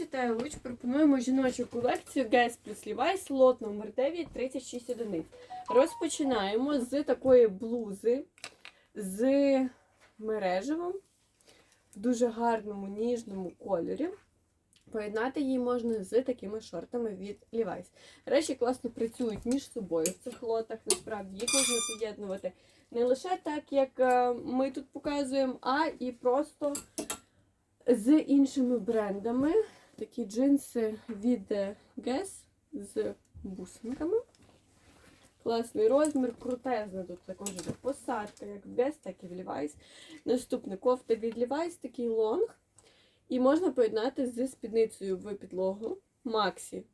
Вітаю Луч, пропонуємо жіночу колекцію Guess плюс Levi's, лот номер 9, 36 одиниць. Розпочинаємо з такої блузи з мережевим в дуже гарному ніжному кольорі. Поєднати її можна з такими шортами від Levi's. Речі класно працюють між собою в цих лотах. Насправді їх можна поєднувати не лише так, як е, ми тут показуємо, а і просто з іншими брендами. Такі джинси від е, Guess з бусинками. Класний розмір, крутезна тут також іде посадка, як в Guess, так і в Levi's. Наступне кофта від Levi's, такий лонг. І можна поєднати з спідницею в підлогу Максі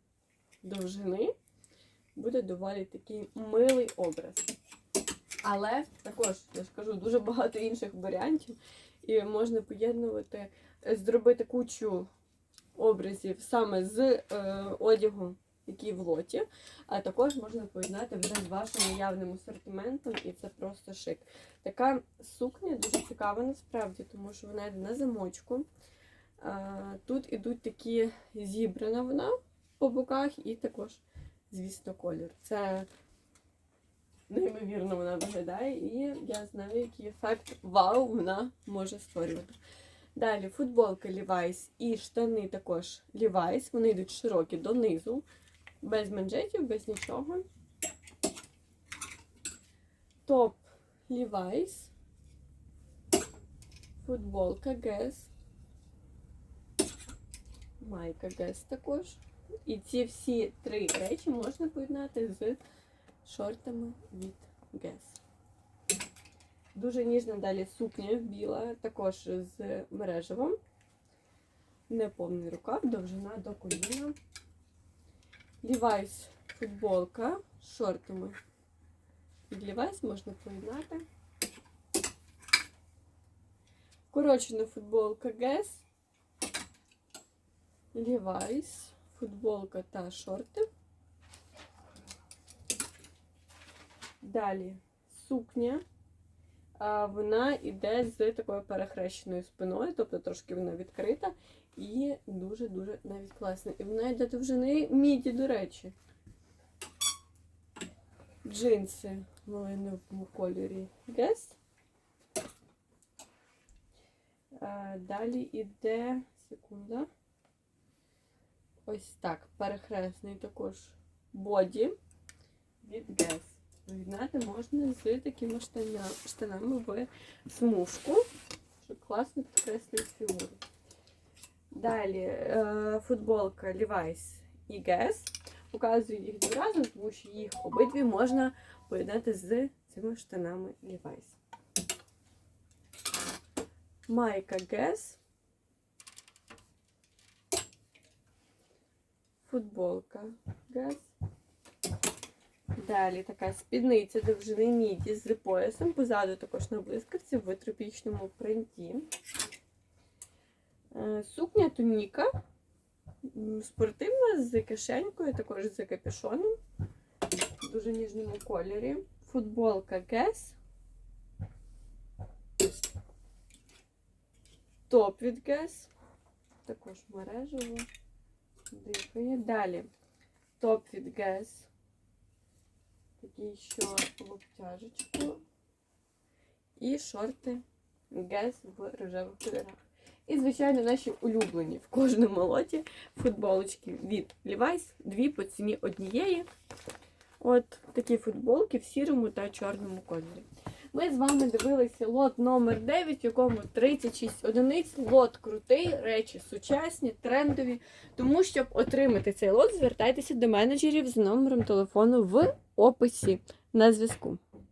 довжини. Буде доволі такий милий образ. Але також, я ж кажу, дуже багато інших варіантів. І можна поєднувати, зробити кучу образів саме з е, одягом, який в лоті, а також можна поєднати вже з вашим наявним асортиментом, і це просто шик. Така сукня дуже цікава насправді, тому що вона йде на замочку. Е, тут ідуть такі зібрана вона по боках, і також, звісно, колір. Це неймовірно вона виглядає, і я знаю, який ефект вау вона може створювати. Далі футболка Levi's і штани також Levi's. Вони йдуть широкі донизу, без манжетів, без нічого. Топ Levi's. Футболка Guess. Майка Guess також. І ці всі три речі можна поєднати з шортами від Guess. Дуже ніжна далі сукня біла, також з мережевим. Неповний рукав, довжина до коліна. Levi's футболка з шортами. Від Levi's можна поєднати. Корочена футболка Guess. Levi's, футболка та шорти. Далі сукня. Вона йде з такою перехрещеною спиною, тобто трошки вона відкрита і дуже-дуже навіть класна. І вона йде довжини міді, до речі. Джинси в малиновому кольорі. А, Далі йде секунда. Ось так, перехресний також боді від Guess. Поєднати можна з такими штаня, штанами в смужку, щоб класно підкреслює фігуру. Далі е, футболка Levi's і Guess. Показую їх два рази, тому що їх обидві можна поєднати з цими штанами Levi's. Майка Guess. Футболка Guess. Далі така спідниця довжини міді з поясом. Позаду також на блискавці в тропічному принті. Е, Сукня туніка. Спортивна з кишенькою, також з капюшоном. В дуже ніжному кольорі. Футболка Guess. Топ від Guess. Також мережево. Дихає. Далі. Топ від Guess що в обтяжечку. І шорти Guess в рожевих кольорах. І, звичайно, наші улюблені в кожному лоті футболочки від Levi's. Дві по ціні однієї. От такі футболки в сірому та чорному кольорі. Ми з вами дивилися лот номер 9, в якому 36 одиниць. Лот крутий, речі сучасні, трендові. Тому, щоб отримати цей лот, звертайтеся до менеджерів з номером телефону в описі на зв'язку.